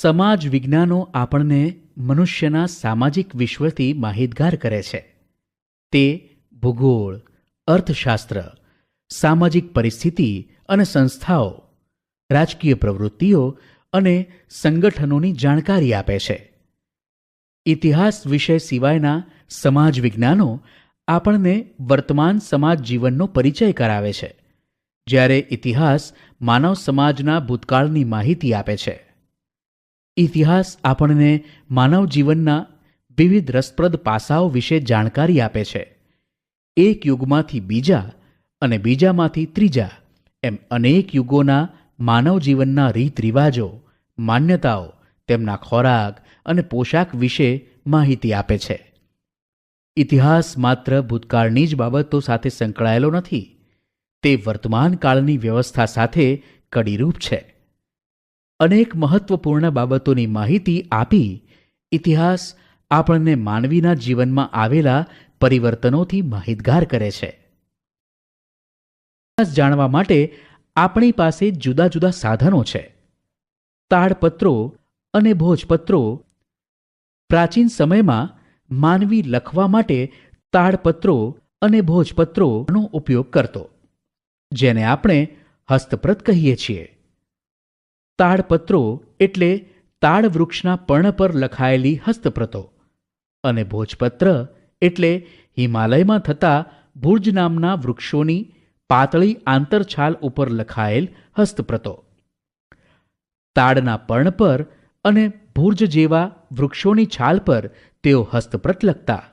સમાજ વિજ્ઞાનો આપણને મનુષ્યના સામાજિક વિશ્વથી માહિતગાર કરે છે. તે ભૂગોળ, અર્થશાસ્ત્ર, સામાજિક પરિસ્થિતિ અને સંસ્થાઓ, રાજકીય પ્રવૃત્તિઓ અને સંગઠનોની જાણકારી આપે છે. ઇતિહાસ વિષય સિવાયના સમાજ વિજ્ઞાનો આપણને વર્તમાન સમાજ જીવનનો પરિચય કરાવે છે, જ્યારે ઇતિહાસ માનવ સમાજના ભૂતકાળની માહિતી આપે છે. ઇતિહાસ આપણને માનવ જીવનના વિવિધ રસપ્રદ પાસાઓ વિશે જાણકારી આપે છે. એક યુગમાંથી બીજા અને બીજામાંથી ત્રીજા એમ અનેક યુગોના માનવ જીવનના રીત રિવાજો માન્યતાઓ, તેમના ખોરાક અને પોશાક વિશે માહિતી આપે છે. ઇતિહાસ માત્ર ભૂતકાળની જ બાબતો સાથે સંકળાયેલો નથી, તે વર્તમાન કાળની વ્યવસ્થા સાથે કડીરૂપ છે. અનેક મહત્વપૂર્ણ બાબતોની માહિતી આપી ઇતિહાસ આપણને માનવીના જીવનમાં આવેલા પરિવર્તનોથી માહિતગાર કરે છે. ઇતિહાસ જાણવા માટે આપણી પાસે જુદા જુદા સાધનો છે. તાડપત્રો અને ભોજપત્રો પ્રાચીન સમયમાં માનવી લખવા માટે તાડપત્રો અને ભોજપત્રોનો ઉપયોગ કરતો, જેને આપણે હસ્તપ્રત કહીએ છીએ. તાડપત્રો એટલે તાડ વૃક્ષના પર્ણ પર લખાયેલી હસ્તપ્રતો અને ભોજપત્ર એટલે હિમાલયમાં થતા ભુર્જ નામના વૃક્ષોની પાતળી આંતરછાલ ઉપર લખાયેલ હસ્તપ્રતો. તાડના પર્ણ પર અને ભુર્જ જેવા વૃક્ષોની છાલ પર તેઓ હસ્તપ્રત લખતા.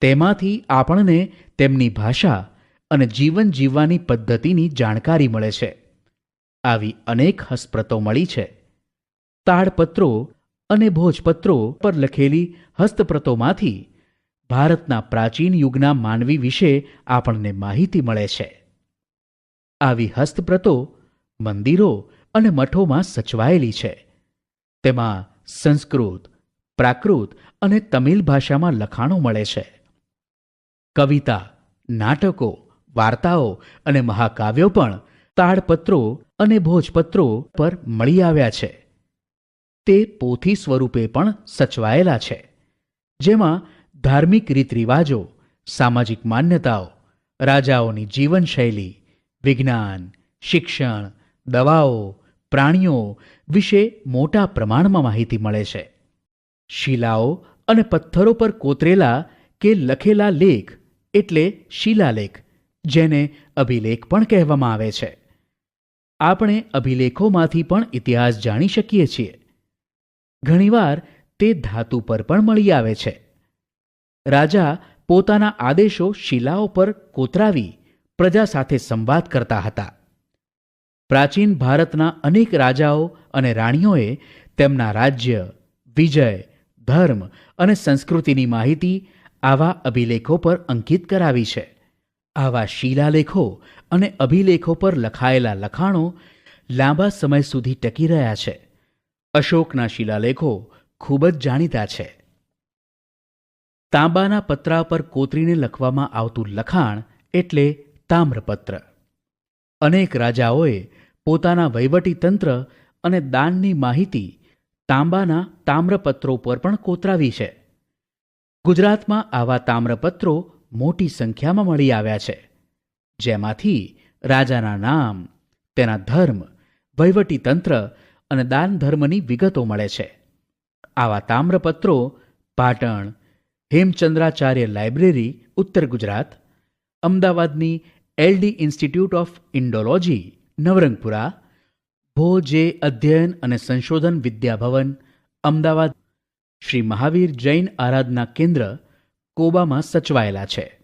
તેમાંથી આપણને તેમની ભાષા અને જીવન જીવવાની પદ્ધતિની જાણકારી મળે છે. આવી અનેક હસ્તપ્રતો મળી છે. તાડપત્રો અને ભોજપત્રો પર લખેલી હસ્તપ્રતોમાંથી ભારતના પ્રાચીન યુગના માનવી વિશે આપણને માહિતી મળે છે. આવી હસ્તપ્રતો મંદિરો અને મઠોમાં સચવાયેલી છે. તેમાં સંસ્કૃત, પ્રાકૃત અને તમિલ ભાષામાં લખાણો મળે છે. કવિતા, નાટકો, વાર્તાઓ અને મહાકાવ્યો પણ તાડપત્રો અને ભોજપત્રો પર મળી આવ્યા છે. તે પોથી સ્વરૂપે પણ સચવાયેલા છે. જેમાં ધાર્મિક રીતરિવાજો, સામાજિક માન્યતાઓ, રાજાઓની જીવનશૈલી, વિજ્ઞાન, શિક્ષણ, દવાઓ, પ્રાણીઓ વિશે મોટા પ્રમાણમાં માહિતી મળે છે. શિલાઓ અને પથ્થરો પર કોતરેલા કે લખેલા લેખ એટલે શિલાલેખ, જેને અભિલેખ પણ કહેવામાં આવે છે. આપણે અભિલેખોમાંથી પણ ઇતિહાસ જાણી શકીએ છીએ. ઘણીવાર તે ધાતુ પર પણ મળી આવે છે. રાજા પોતાના આદેશો શિલાઓ પર કોતરાવી પ્રજા સાથે સંવાદ કરતા હતા. પ્રાચીન ભારતના અનેક રાજાઓ અને રાણીઓએ તેમના રાજ્ય, વિજય, ધર્મ અને સંસ્કૃતિની માહિતી આવા અભિલેખો પર અંકિત કરાવી છે. આવા શિલાલેખો અને અભિલેખો પર લખાયેલા લખાણો લાંબા સમય સુધી ટકી રહ્યા છે. અશોકના શિલાલેખો ખૂબ જ જાણીતા છે. તાંબાના પતરા પર કોતરીને લખવામાં આવતું લખાણ એટલે તામ્રપત્ર. અનેક રાજાઓએ પોતાના વહીવટી તંત્ર અને દાનની માહિતી તાંબાના તામ્રપત્રો પર પણ કોતરાવી છે. ગુજરાતમાં આવા તામ્રપત્રો મોટી સંખ્યામાં મળી આવ્યા છે. જેમાંથી રાજાના નામ, તેના ધર્મ વહીવટી તંત્ર અને દાન ધર્મની વિગતો મળે છે. આવા તામ્રપત્રો પાટણ, હેમચંદ્રાચાર્ય લાઇબ્રેરી, ઉત્તર ગુજરાત, અમદાવાદની LD institute of Indology, Navrangpura ભો જે અધ્યયન અને સંશોધન વિદ્યાભવન, અમદાવાદ, શ્રી મહાવીર જૈન આરાધના કેન્દ્ર કોબામાં સચવાયેલા છે.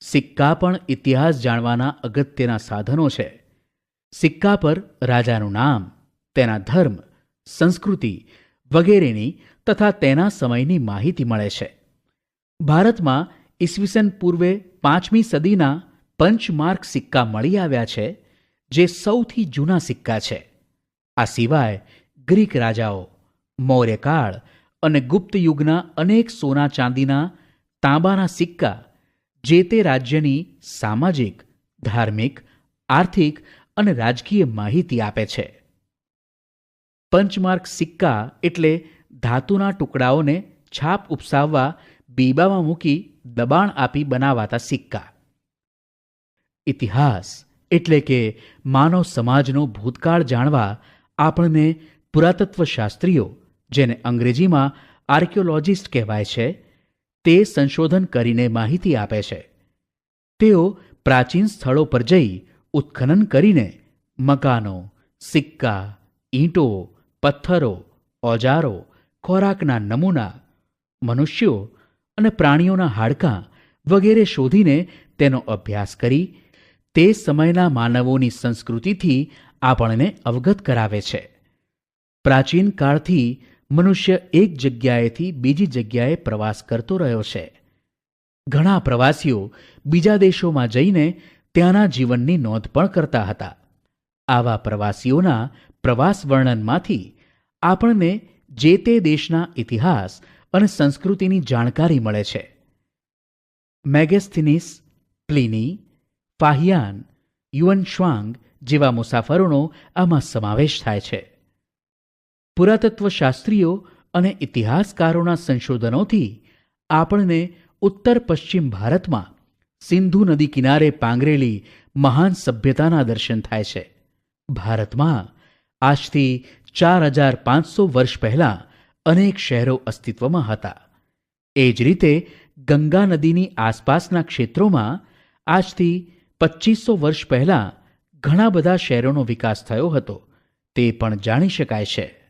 સિક્કા પણ ઇતિહાસ જાણવાના અગત્યના સાધનો છે. સિક્કા પર રાજાનું નામ, તેના ધર્મ, સંસ્કૃતિ વગેરેની તથા તેના સમયની માહિતી મળે છે. ભારતમાં ઈસવીસન પૂર્વે પાંચમી સદીના પંચમાર્ક સિક્કા મળી આવ્યા છે, જે સૌથી જૂના સિક્કા છે. આ સિવાય ગ્રીક રાજાઓ, મૌર્યકાળ અને ગુપ્ત યુગના અનેક સોના ચાંદીના તાંબાના સિક્કા, જે તે રાજ્યની સામાજિક, ધાર્મિક, આર્થિક અને રાજકીય માહિતી આપે છે. પંચમાર્ક સિક્કા એટલે ધાતુના ટુકડાઓને છાપ ઉપસાવવા, બીબામાં મૂકી દબાણ આપી બનાવાતા સિક્કા. ઇતિહાસ એટલે કે માનવ સમાજનો ભૂતકાળ જાણવા આપણને પુરાતત્વ શાસ્ત્રીઓ જેને અંગ્રેજીમાં આર્કિયોલોજિસ્ટ કહેવાય છે, તે સંશોધન કરીને માહિતી આપે છે. તેઓ પ્રાચીન સ્થળો પર જઈ ઉત્ખનન કરીને મકાનો, સિક્કા, ઈંટો, પથ્થરો, ઓજારો, ખોરાકના નમૂના, મનુષ્યો અને પ્રાણીઓના હાડકાં વગેરે શોધીને તેનો અભ્યાસ કરી તે સમયના માનવોની સંસ્કૃતિથી આપણને અવગત કરાવે છે. પ્રાચીન કાળથી મનુષ્ય એક જગ્યાએથી બીજી જગ્યાએ પ્રવાસ કરતો રહ્યો છે. ઘણા પ્રવાસીઓ બીજા દેશોમાં જઈને ત્યાંના જીવનની નોંધ પણ કરતા હતા. આવા પ્રવાસીઓના પ્રવાસ વર્ણનમાંથી આપણને જે તે દેશના ઇતિહાસ અને સંસ્કૃતિની જાણકારી મળે છે. મેગેસ્થિનિસ, પ્લિની ફાહિયાન યુઅન શ્વાંગ જેવા મુસાફરોનો આમાં સમાવેશ થાય છે. પુરાતત્વ શાસ્ત્રીઓ અને ઇતિહાસકારોના સંશોધનોથી આપણને ઉત્તર પશ્ચિમ ભારતમાં સિંધુ નદી કિનારે પાંગરેલી મહાન સભ્યતાના દર્શન થાય છે. ભારતમાં આજથી ચાર હજાર પાંચસો વર્ષ પહેલાં અનેક શહેરો અસ્તિત્વમાં હતા. એ જ રીતે ગંગા નદીની આસપાસના ક્ષેત્રોમાં આજથી પચીસો વર્ષ પહેલાં ઘણા બધા શહેરોનો વિકાસ થયો હતો, તે પણ જાણી શકાય છે.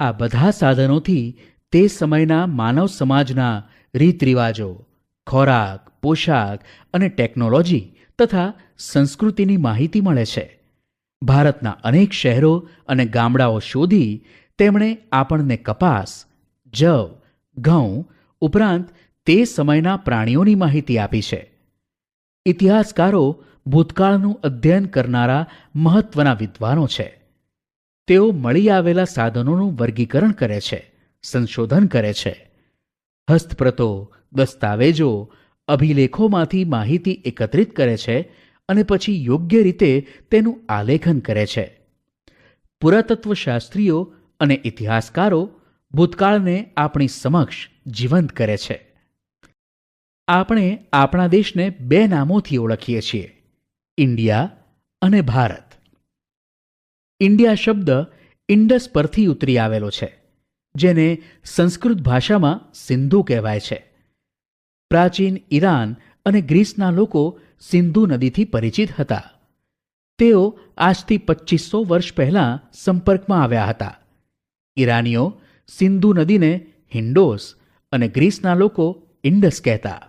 આ બધા સાધનોથી તે સમયના માનવ સમાજના રીતરિવાજો, ખોરાક, પોશાક અને ટેકનોલોજી તથા સંસ્કૃતિની માહિતી મળે છે. ભારતના અનેક શહેરો અને ગામડાઓ શોધી તેમણે આપણને કપાસ, જવ, ઘઉં ઉપરાંત તે સમયના પ્રાણીઓની માહિતી આપી છે. ઇતિહાસકારો ભૂતકાળનું અધ્યયન કરનારા મહત્વના વિદ્વાનો છે. તેઓ મળી આવેલા સાધનોનું વર્ગીકરણ કરે છે, સંશોધન કરે છે. હસ્તપ્રતો, દસ્તાવેજો, અભિલેખોમાંથી માહિતી એકત્રિત કરે છે અને પછી યોગ્ય રીતે તેનું આલેખન કરે છે. પુરાતત્વશાસ્ત્રીઓ અને ઇતિહાસકારો ભૂતકાળને આપણી સમક્ષ જીવંત કરે છે. આપણે આપણા દેશને બે નામોથી ઓળખીએ છીએ, ઇન્ડિયા અને ભારત. ઇન્ડિયા શબ્દ ઇન્ડસ પરથી ઉતરી આવેલો છે, જેને સંસ્કૃત ભાષામાં સિંધુ કહેવાય છે. પ્રાચીન ઈરાન અને ગ્રીસના લોકો સિંધુ નદીથી પરિચિત હતા. તેઓ આજથી પચીસો વર્ષ પહેલાં સંપર્કમાં આવ્યા હતા. ઈરાનીઓ સિંધુ નદીને હિન્ડોસ અને ગ્રીસના લોકો ઇન્ડસ કહેતા.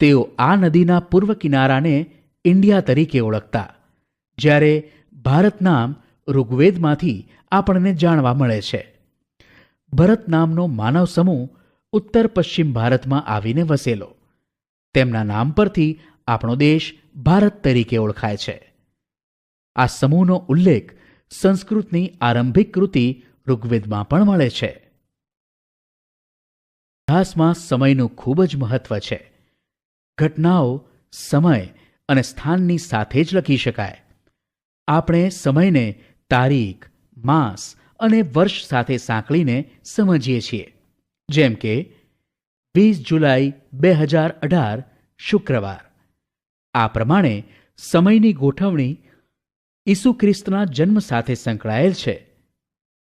તેઓ આ નદીના પૂર્વ કિનારાને ઇન્ડિયા તરીકે ઓળખતા, જ્યારે ભારત નામ ઋગ્વેદમાંથી આપણને જાણવા મળે છે. ભરત નામનો માનવ સમૂહ ઉત્તર પશ્ચિમ ભારતમાં આવીને વસેલો. તેમના નામ પરથી આપણો દેશ ભારત તરીકે ઓળખાય છે. આ સમૂહનો ઉલ્લેખ સંસ્કૃતની આરંભિક કૃતિ ઋગ્વેદમાં પણ મળે છે. ઇતિહાસમાં સમયનું ખૂબ જ મહત્વ છે. ઘટનાઓ, સમય અને સ્થાનની સાથે જ લખી શકાય. આપણે સમયને તારીખ, માસ અને વર્ષ સાથે સાંકળીને સમજીએ છીએ. જેમ કે, વીસ જુલાઈ બે હજાર અઢાર, શુક્રવાર. આ પ્રમાણે સમયની ગોઠવણી ઈસુ ખ્રિસ્તના જન્મ સાથે સંકળાયેલ છે.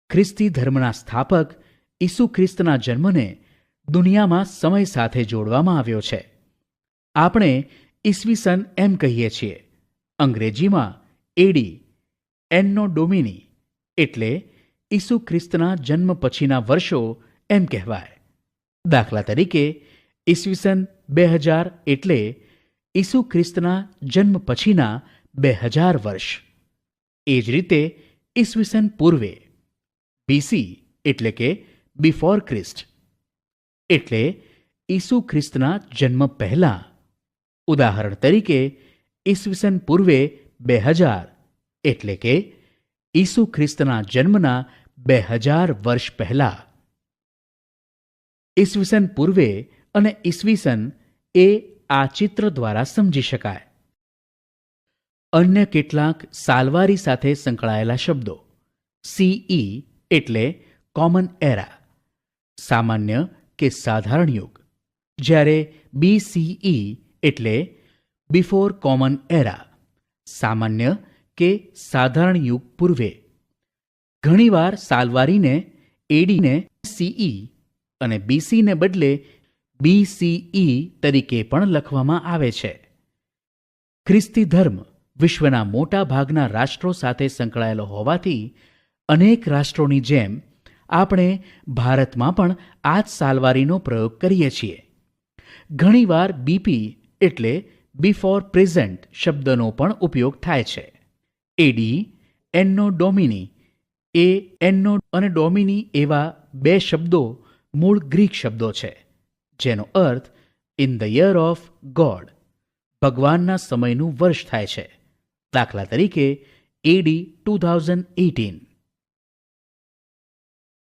ખ્રિસ્તી ધર્મના સ્થાપક ઈસુ ખ્રિસ્તના જન્મને દુનિયામાં સમય સાથે જોડવામાં આવ્યો છે. આપણે ઈસવીસન એમ કહીએ છીએ. અંગ્રેજીમાં એડી એન્નો ડોમિની એટલે ઈસુ ખ્રિસ્તના જન્મ પછીના વર્ષો એમ કહેવાય. દાખલા તરીકે, ઈસવીસન બે હજાર એટલે ઈસુ ખ્રિસ્તના જન્મ પછીના બે હજાર વર્ષ. એ જ રીતે ઈસવીસન પૂર્વે, બીસી એટલે કે બિફોર ખ્રિસ્ટ એટલે ઈસુ ખ્રિસ્તના જન્મ પહેલાં. ઉદાહરણ તરીકે, ઈસવીસન પૂર્વે બે હજાર એટલે કે ઈસુ ખ્રિસ્તના જન્મના બે હજાર વર્ષ પહેલા. ઈસવીસન પૂર્વે અને ઈસવીસન એ આ ચિત્ર દ્વારા સમજી શકાય. અન્ય કેટલાક સાલવારી સાથે સંકળાયેલા શબ્દો સીઈ એટલે કોમન એરા સામાન્ય કે સાધારણ યુગ, જ્યારે બીસીઈ એટલે બિફોર કોમન એરા સામાન્ય કે સાધારણ યુગ પૂર્વે. ઘણીવાર સાલવારીને, એડીને, સીઈ અને બીસીને બદલે બીસીઈ તરીકે પણ લખવામાં આવે છે. ખ્રિસ્તી ધર્મ વિશ્વના મોટા ભાગના રાષ્ટ્રો સાથે સંકળાયેલો હોવાથી અનેક રાષ્ટ્રોની જેમ આપણે ભારતમાં પણ આ જ સાલવારીનો પ્રયોગ કરીએ છીએ. ઘણીવાર બીપી એટલે બિફોર પ્રેઝન્ટ શબ્દનો પણ ઉપયોગ થાય છે. એડી એન્નો ડોમિની એ એન્નો અને ડોમિની એવા બે શબ્દો મૂળ ગ્રીક શબ્દો છે, જેનો અર્થ in the year of god ભગવાનના સમયનું વર્ષ થાય છે. દાખલા તરીકે એડી ટુ થાઉઝન્ડ એટીન